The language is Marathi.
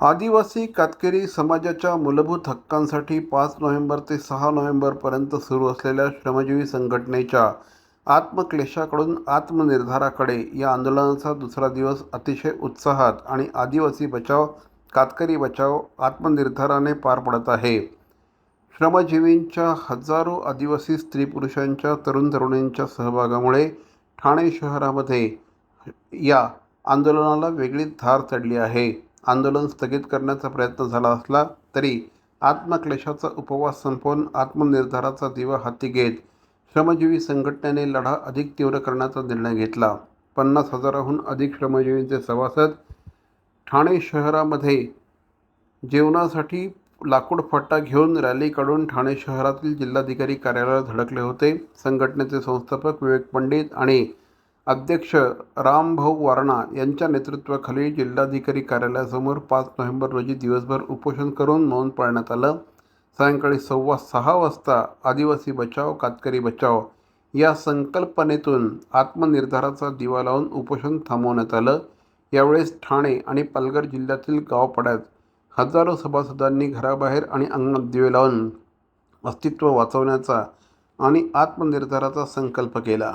आदिवासी कातकरी समाजाच्या मूलभूत हक्कांसाठी पाच नोव्हेंबर ते सहा नोव्हेंबरपर्यंत सुरू असलेल्या श्रमजीवी संघटनेच्या आत्मक्लेशाकडून आत्मनिर्धाराकडे या आंदोलनाचा दुसरा दिवस अतिशय उत्साहात आणि आदिवासी बचाव कातकरी बचाव आत्मनिर्धाराने पार पडत आहे. श्रमजीवींच्या हजारो आदिवासी स्त्री पुरुषांच्या तरुण तरुणींच्या सहभागामुळे ठाणे शहरामध्ये या आंदोलनाला वेगळीच धार चढली आहे. आंदोलन स्थगित करण्याचा प्रयत्न झाला असला तरी आत्मक्लेशाचा उपवास संपवून आत्मनिर्धाराचा दिवा हाती घेत श्रमजीवी संघटनेने लढा अधिक तीव्र करण्याचा निर्णय घेतला. पन्नास हजाराहून अधिक श्रमजीवींचे सभासद ठाणे शहरामध्ये जेवणासाठी लाकूड फट्टा घेऊन रॅली काढून ठाणे शहरातील जिल्हाधिकारी कार्यालयात धडकले होते. संघटनेचे संस्थापक विवेक पंडित आणि अध्यक्ष रामभाऊ वारणा यांच्या नेतृत्वाखाली जिल्हाधिकारी कार्यालयासमोर पाच नोव्हेंबर रोजी दिवसभर उपोषण करून मौन पाळण्यात आलं. सायंकाळी सव्वा सहा वाजता आदिवासी बचाव कातकरी बचाव या संकल्पनेतून आत्मनिर्धाराचा दिवा लावून उपोषण थांबवण्यात आलं. यावेळेस ठाणे आणि पालघर जिल्ह्यातील गावपाड्यात हजारो सभासदांनी घराबाहेर आणि अंगणात दिवे लावून अस्तित्व वाचवण्याचा आणि आत्मनिर्धाराचा संकल्प केला.